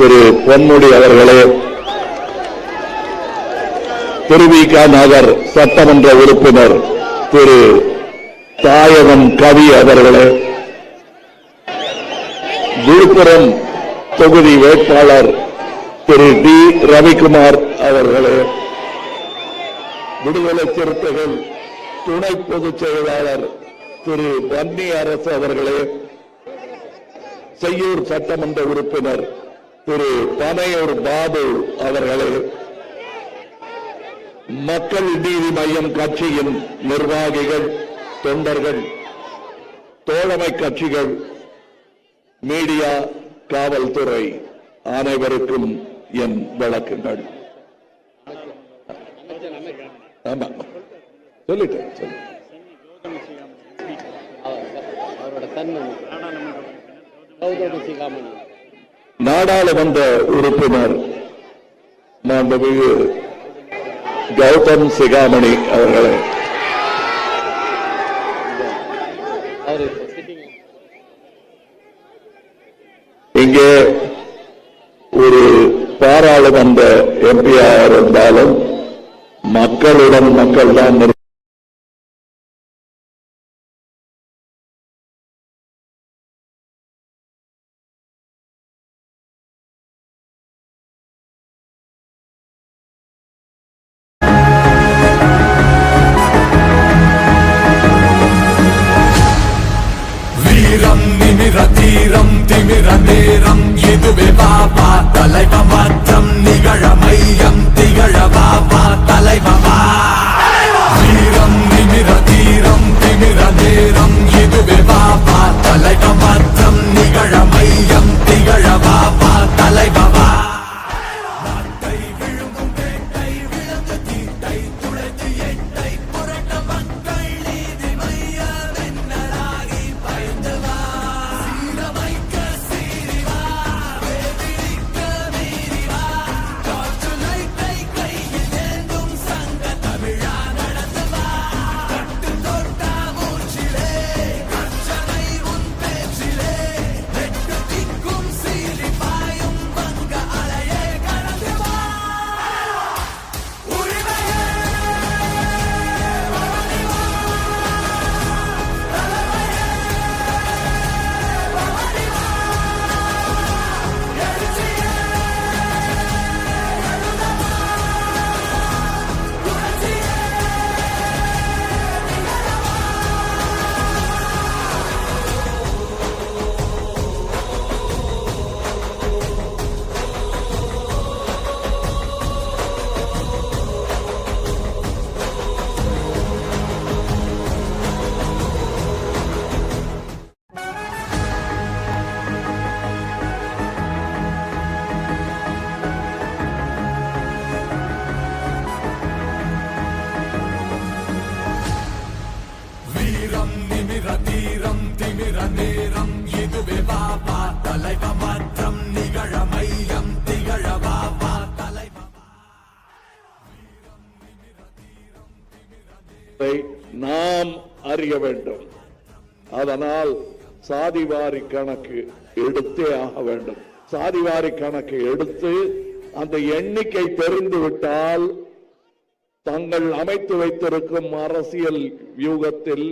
திரு பொன்முடி அவர்களே திருவிக நகர் சட்டமன்ற உறுப்பினர் திரு தாயகம் கவி அவர்களே விழுப்புரம் தொகுதி வேட்பாளர் திரு டி. ரவிக்குமார் அவர்களே விடுதலை சிறுத்தைகள் துணை பொதுச் செயலாளர் திரு பன்னி அரசு அவர்களே செய்யூர் சட்டமன்ற உறுப்பினர் திரு பனையூர் பாபு அவர்களே மக்கள் நீதி மையம் கட்சியின் நிர்வாகிகள் தொண்டர்கள் தோழமை கட்சிகள் மீடியா காவல்துறை அனைவருக்கும் என் வழக்குகள் ஆமா சொல்லிட்டேன் சொல்லு. அவரோட தன்மை கௌதம சிகாமணி நாடாளுமன்ற உறுப்பினர் மாண்புமிகு கௌதம் சிகாமணி அவர்களே. இங்கே ஒரு பாராளுமன்ற எம்பியாக இருந்தாலும் மக்களுடன் மக்கள் தான் தீரம் திமிர நேரம் இதுவே பாபா தலைவ என்பதை நாம் அறிய வேண்டும். அதனால் சாதிவாரி கணக்கு எடுத்தே ஆக வேண்டும். சாதிவாரி கணக்கு எடுத்து அந்த எண்ணிக்கை தெரிந்துவிட்டால் தங்கள் அமைத்து வைத்திருக்கும் அரசியல் வியூகத்தில்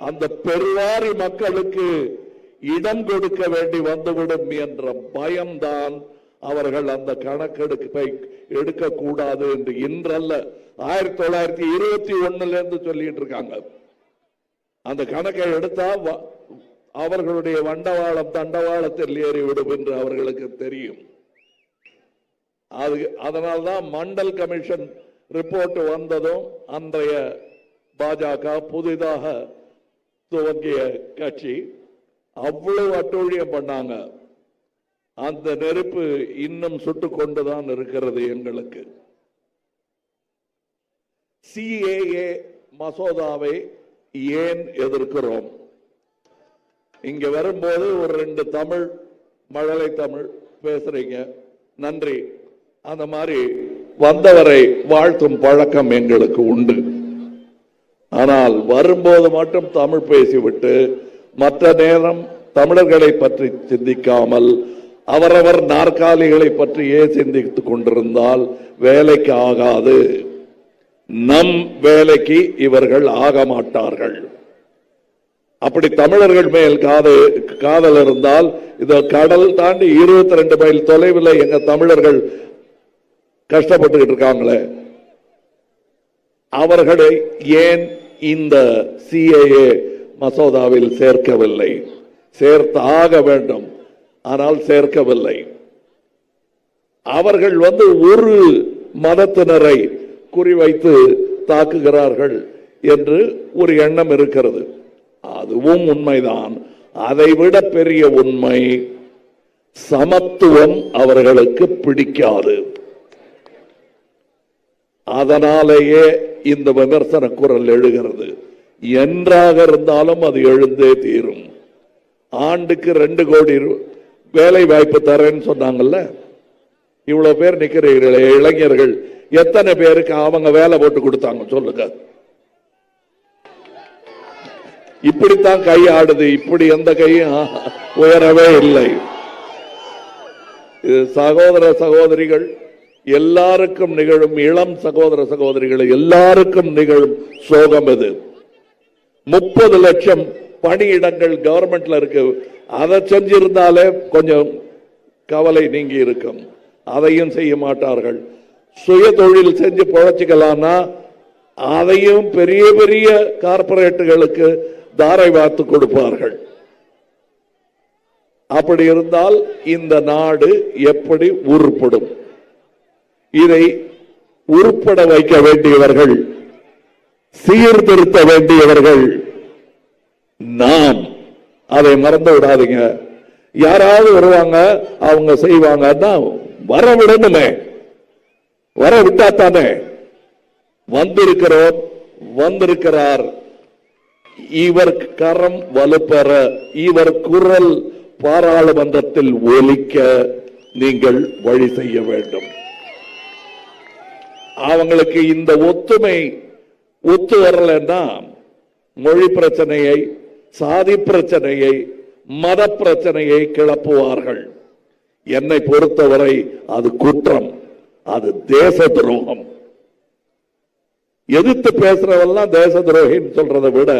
அந்த பெருவாரி மக்களுக்கு இடம் கொடுக்க வேண்டி வந்துவிடும் என்ற பயம்தான் அவர்கள் அந்த கணக்கெடுப்பை எடுக்கக்கூடாது என்று இன்றல்ல. ஆயிரத்தி தொள்ளாயிரத்தி இருபத்தி ஒண்ணுல இருந்து சொல்லிட்டு இருக்காங்க அந்த கணக்கை எடுத்தா வ- அவர்களுடைய வண்டவாளம் தண்டவாளத்தில் ஏறிவிடும் என்று அவர்களுக்கு தெரியும். அது அதனால்தான் மண்டல் கமிஷன் ரிப்போர்ட் வந்ததும் அன்றைய பாஜக புதிதாக துவங்கிய கட்சி அவ்வளவு அட்டூழியம் பண்ணாங்க. அந்த நெருப்பு இன்னும் சுட்டுக் கொண்டுதான் இருக்கிறது எங்களுக்கு. சிஏஏ மசோதாவை ஏன் எதிர்க்கிறோம்? இங்க வரும்போது ஒரு ரெண்டு தமிழ் மழலை தமிழ் பேசுறீங்க. நன்றி. அந்த மாதிரி வந்தவரை வாழ்த்தும் பழக்கம் எங்களுக்கு உண்டு. ஆனால் வரும்போது மட்டும் தமிழ் பேசிவிட்டு மற்ற நேரம் தமிழர்களை பற்றி சிந்திக்காமல் அவரவர் நாற்காலிகளை பற்றியே சிந்தித்துக் கொண்டிருந்தால் வேலைக்கு ஆகாது. நம் வேலைக்கு இவர்கள் ஆக மாட்டார்கள். அப்படி தமிழர்கள் மேல் காது காதல் இருந்தால் இந்த கடல் தாண்டி இருபத்தி ரெண்டு மைல் தொலைவில் எங்க தமிழர்கள் கஷ்டப்பட்டுக்கிட்டு இருக்காங்களே. அவர்களை ஏன் இந்த சிஏஏ மசோதாவில் சேர்க்கவில்லை? சேர்த்து ஆக வேண்டும். ஆனால் சேர்க்கவில்லை. அவர்கள் வந்து ஒரு மதத்தினரை குறிவைத்து தாக்குகிறார்கள் என்று ஒரு எண்ணம் இருக்கிறது. அதுவும் உண்மைதான். அதைவிட பெரிய உண்மை சமத்துவம் அவர்களுக்கு பிடிக்காது. அதனாலேயே இந்த விமர்சன குரல் எழுகிறது. என்றாக இருந்தாலும் அது எழுந்தே தீரும். ஆண்டுக்கு ரெண்டு கோடி வேலை வாய்ப்பு தரேன்னு சொன்னாங்கல்ல? இவ்வளவு பேர் நிக்கிறீர்களே இளைஞர்கள். எத்தனை பேருக்கு அவங்க வேலை போட்டு கொடுத்தாங்க சொல்லுங்க. இப்படித்தான் கை ஆடுது இப்படி எந்த கையும் உயரவே இல்லை. இது சகோதர சகோதரிகள் எல்லாருக்கும் நிகழும் இளம் சகோதர சகோதரிகள் எல்லாருக்கும் நிகழும் சோகம் இது. முப்பது லட்சம் பணியிடங்கள் கவர்மெண்ட்ல இருக்கு. அதை செஞ்சிருந்தாலே கொஞ்சம் கவலை நீங்கி இருக்கும். அதையும் செய்ய மாட்டார்கள். சுய தொழில் செஞ்சு பொழைச்சிக்கலாம்னா அதையும் பெரிய பெரிய கார்ப்பரேட்டுகளுக்கு தாரை வாத்து கொடுப்பார்கள். அப்படி இருந்தால் இந்த நாடு எப்படி உருப்படும்? இதை உருப்பட வைக்க வேண்டியவர்கள் சீர்திருத்த வேண்டியவர்கள் நாம் அதை மறந்து விடாதீங்க யாராவது வருவாங்க அவங்க செய்வாங்கன்னா வர விடணுமே வர விட்டா தானே வந்திருக்கிறோம் வந்திருக்கிறார். இவர் கரம் வலுப்பெற இவர் குரல் பாராளுமன்றத்தில் ஒலிக்க நீங்கள் வழி செய்ய வேண்டும். அவங்களுக்கு இந்த ஒத்துமை ஒத்து வரலன்னா மொழி பிரச்சனையை சாதி பிரச்சனையை மத பிரச்சனையை கிளப்புவார்கள். என்னை பொறுத்தவரை அது குற்றம் அது தேச துரோகம். எதிர்த்து பேசுறவெல்லாம் தேச துரோகின்னு சொல்றதை விட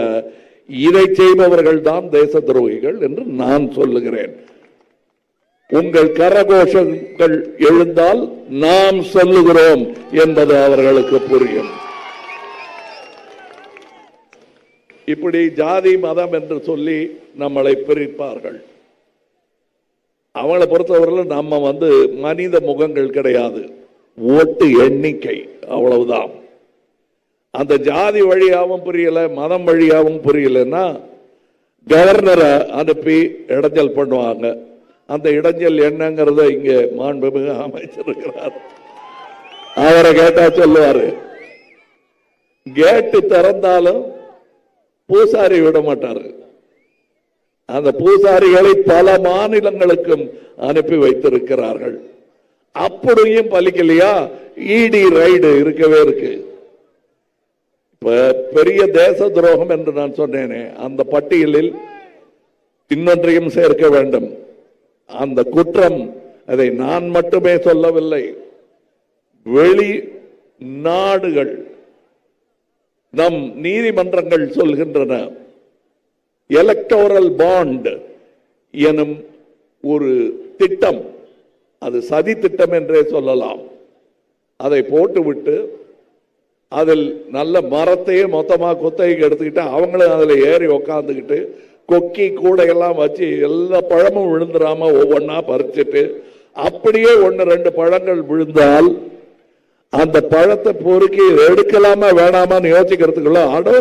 இதை செய்பவர்கள் தான் தேச துரோகிகள் என்று நான் சொல்லுகிறேன். உங்கள் கரகோஷங்கள் எழுந்தால் நாம் சொல்லுகிறோம் என்பது அவர்களுக்கு புரியும். இப்படி ஜாதி மதம் என்று சொல்லி நம்மளை பிரிப்பார்கள். அவளை பொறுத்தவரையில் நம்ம வந்து மனித முகங்கள் கிடையாது. ஓட்டு எண்ணிக்கை அவ்வளவுதான். அந்த ஜாதி வழியாவும் புரியல மதம் வழியாவும் புரியலன்னா கவர்னரை அனுப்பி இடைஞ்சல் பண்ணுவாங்க. அந்த இடைஞ்சல் என்னங்கிறத இங்க மாண்புமிகு அமைச்சிருக்கிறார் அவரை கேட்டா சொல்லுவாரு. கேட்டு திறந்தாலும் பூசாரி விட மாட்டாரு. அந்த பூசாரிகளை பல மாநிலங்களுக்கும் அனுப்பி வைத்திருக்கிறார்கள். அப்படியும் பலிக்கலையா? இடி ரைடு இருக்கவே இருக்கு. பெரிய தேச துரோகம் என்று நான் சொன்னேனே அந்த பட்டியலில் இன்னொன்றையும் சேர்க்க வேண்டும். அந்த குற்றம் அதை நான் மட்டுமே சொல்லவில்லை. வெளி நாடுகள் நம் நீதிமன்றங்கள் சொல்கின்றன. எலக்டோரல் பாண்ட் எனும் ஒரு திட்டம். அது சதி திட்டம் என்றே சொல்லலாம். அதை போட்டுவிட்டு அதில் நல்ல மரத்தையே மொத்தமாக குத்தகைக்கு எடுத்துக்கிட்டு அவங்களும் அதில் ஏறி உக்காந்துக்கிட்டு கொக்கி கூடையெல்லாம் வச்சு எல்லா பழமும் விழுந்துராம ஒவ்வொன்றா பறிச்சுட்டு அப்படியே ஒன்று ரெண்டு பழங்கள் விழுந்தால் அந்த பழத்தை பொறுக்கி எடுக்கலாமா வேணாமான்னு யோசிக்கிறதுக்குள்ள அடோ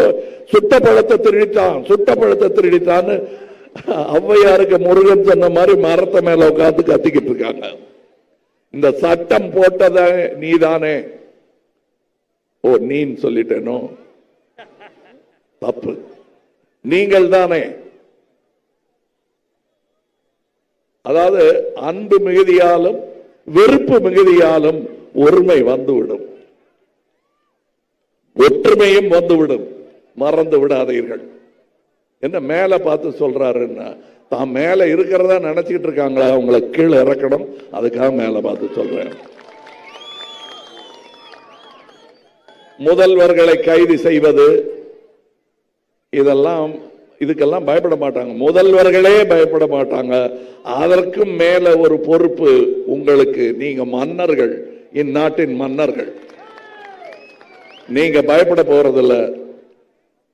சுட்ட பழத்தை திருடித்தான் சுட்ட பழத்தை திருடித்தான்னு ஔவையாருக்கு முருகன் சொன்ன மாதிரி மரத்தை மேல உட்காந்து கத்திக்கிட்டு இருக்காங்க. இந்த சட்டம் போட்டத நீதானே? ஓ நீன்னு சொல்லிட்டேனோ? தப்பு. நீங்கள் தானே அதாவது அன்பு மிகுதியாலும் வெறுப்பு மிகுதியாலும் ஒருமை வந்துவிடும். ஒற்றுமையும் வந்துவிடும். மறந்து விடாதீர்கள். என்ன மேல பார்த்து சொல்றாருன்னா தான் மேல இருக்கிறதா நினைச்சிட்டு இருக்காங்களா? அவங்கள கீழே இறக்கணும். அதுக்காக மேல பார்த்து சொல்றேன். முதல்வர்களை கைது செய்வது இதெல்லாம் இதுக்கெல்லாம் பயப்பட மாட்டாங்க. முதல்வர்களே பயப்பட மாட்டாங்க. அதற்கும் மேல ஒரு பொறுப்பு உங்களுக்கு. நீங்க மன்னர்கள். இந்நாட்டின் மன்னர்கள். நீங்க பயப்பட போறதில்ல.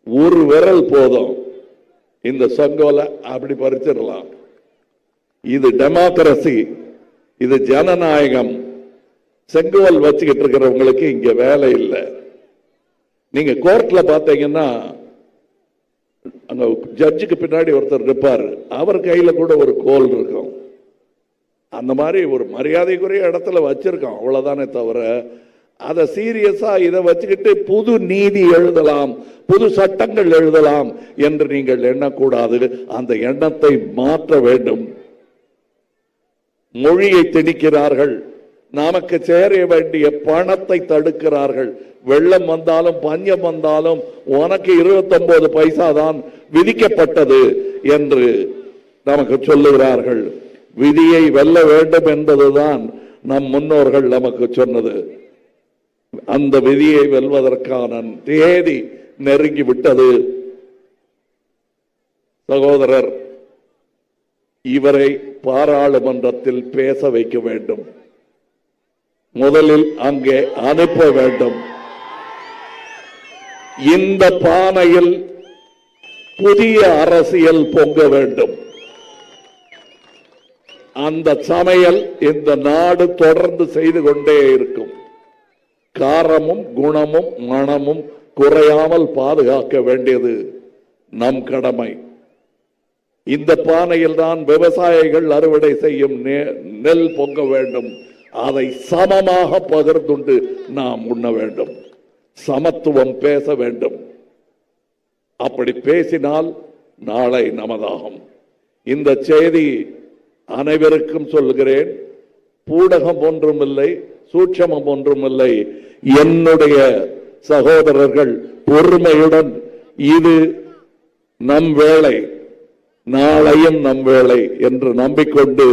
ஒரு விரல் போதும். இந்த சங்கோல அப்படி பறிச்சிடலாம். இது டெமோக்ரசி இது ஜனநாயகம். செங்கோல் வச்சுக்கிட்டு இருக்கிறவங்களுக்கு இங்க வேலை இல்லை. நீங்க கோர்ட்ல பாத்தீங்கன்னா அங்க ஜட்ஜுக்கு பின்னாடி ஒருத்தர் இருப்பார் அவர் கையில கூட ஒரு கோல் இருக்கும். அந்த மாதிரி ஒரு மரியாதைக்குரிய இடத்துல வச்சிருக்கோம் அவ்வளவுதானே தவிர அதை சீரியஸா இதை வச்சுக்கிட்டு புது நீதி எழுதலாம் புது சட்டங்கள் எழுதலாம் என்று நீங்கள் எண்ணக்கூடாது. அந்த எண்ணத்தை மாற்ற வேண்டும். மொழியை திணிக்கிறார்கள். நமக்கு சேர வேண்டிய பணத்தை தடுக்கிறார்கள். வெள்ளம் வந்தாலும் பஞ்சம் வந்தாலும் உனக்கு 29 பைசா தான் விதிக்கப்பட்டது என்று நமக்கு சொல்லுகிறார்கள். விதியை வெல்ல வேண்டும் என்பதுதான் நம் முன்னோர்கள் நமக்கு சொன்னது. அந்த விதியை வெல்வதற்கான தேதி நெருங்கி விட்டது. சகோதரர் இவரை பாராளுமன்றத்தில் பேச வைக்க வேண்டும். முதலில் அங்கே அனுப்ப வேண்டும். இந்த பானையில் புதிய அரசியல் பொங்க வேண்டும். அந்த சமையல் இந்த நாடு தொடர்ந்து செய்து கொண்டே இருக்கும். காரமும் குணமும் மணமும் குறையாமல் பாதுகாக்க வேண்டியது நம் கடமை. இந்த பானையில் தான் விவசாயிகள் அறுவடை செய்யும் நெ- நெல் பொங்க வேண்டும். அதை சமமாக பகிர்ந்துண்டு நாம் உண்ண வேண்டும். சமத்துவம் பேச வேண்டும். அப்படி பேசினால் நாளை நமதாகும். இந்த செய்தி அனைவருக்கும் சொல்கிறேன் பூடகம் ஒன்றுமில்லை சூட்சமம் ஒன்றுமில்லை. என்னுடைய சகோதரர்கள் பொறுமையுடன் இது நம் வேலை நாளையும் நம் வேலை என்று நம்பிக்கொண்டு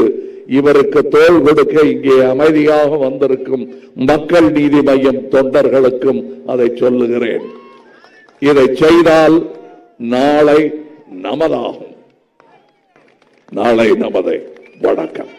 இவருக்கு தோல் கொடுக்க இங்கே அமைதியாக வந்திருக்கும் மக்கள் நீதி மையம் தொண்டர்களுக்கும் அதை சொல்லுகிறேன். இதை செய்தால் நாளை நமதாகும். நாளை நமதை. வணக்கம்